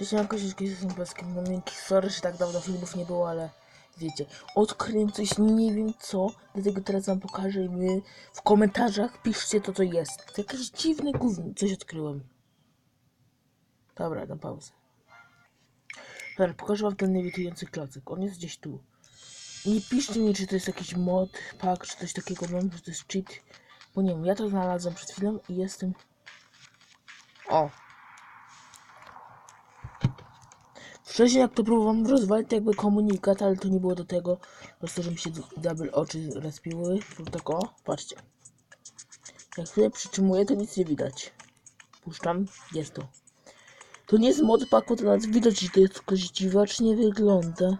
Cześć, mam kościeczki z Sąpowskim. No miękki, sorry, że tak dawno filmów nie było, ale wiecie, odkryłem coś, nie wiem co, dlatego teraz wam pokażę i wy w komentarzach piszcie to, co jest. To jakieś dziwne gówno, coś odkryłem. Dobra, na pauzę. Dobra, pokażę wam ten lewitujący klocek, on jest gdzieś tu. I nie piszcie mi, czy to jest jakiś mod, pack, czy coś takiego, mam, że to jest cheat. Bo nie wiem, ja to znalazłem przed chwilą i jestem... O, Wcześniej jak to próbowałem rozwalić jakby komunikat, ale to nie było do tego. Po prostu, że mi się double oczy respiły. Tak o, patrzcie. Jak chwilę przytrzymuję, to nic nie widać. Puszczam, jest to. To nie jest mod paku, to nawet widać, że to jest jakoś dziwacznie wygląda.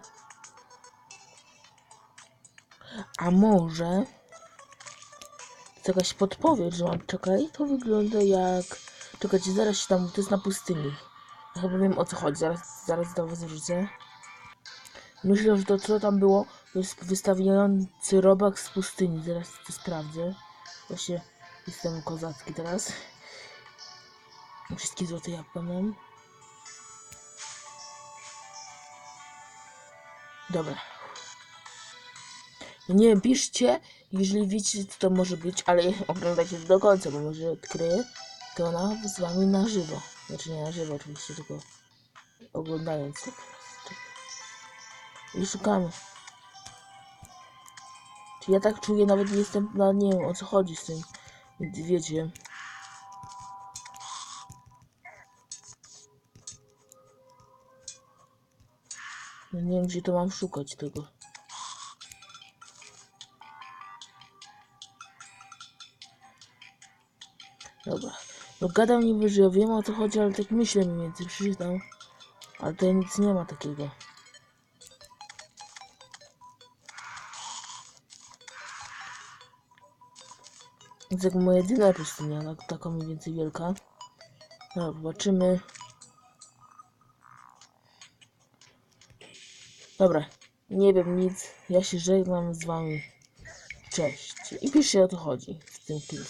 A może... Jest jakaś podpowiedź, że mam, czekaj, to wygląda jak... Czekajcie, zaraz się tam, to jest na pustyni. Chyba wiem o co chodzi, zaraz, zaraz do was wrzucę. Myślę, że to co tam było, to jest wystawiający robak z pustyni. Zaraz to sprawdzę. Właśnie jestem kozacki teraz. Wszystkie złote jabłka mam. Dobra. No nie wiem, piszcie, jeżeli wiecie co to może być, ale oglądajcie do końca, bo może odkryję to ona z wami na żywo. Znaczy nie na żywo oczywiście, tylko oglądając. I szukamy. Czy ja tak czuję, nawet nie jestem, no nie wiem o co chodzi z tym, wiecie. No nie wiem gdzie to mam szukać tego. Dobra. No gadam niby, że ja wiem o co chodzi, ale tak myślę mniej więcej, przeczytam. Ale tutaj nic nie ma takiego. Więc jak moja jedyna pustynia, tak, taka mniej więcej wielka. No, zobaczymy. Dobra, nie wiem nic. Ja się żegnam z wami. Cześć. I piszcie o co chodzi w tym filmie.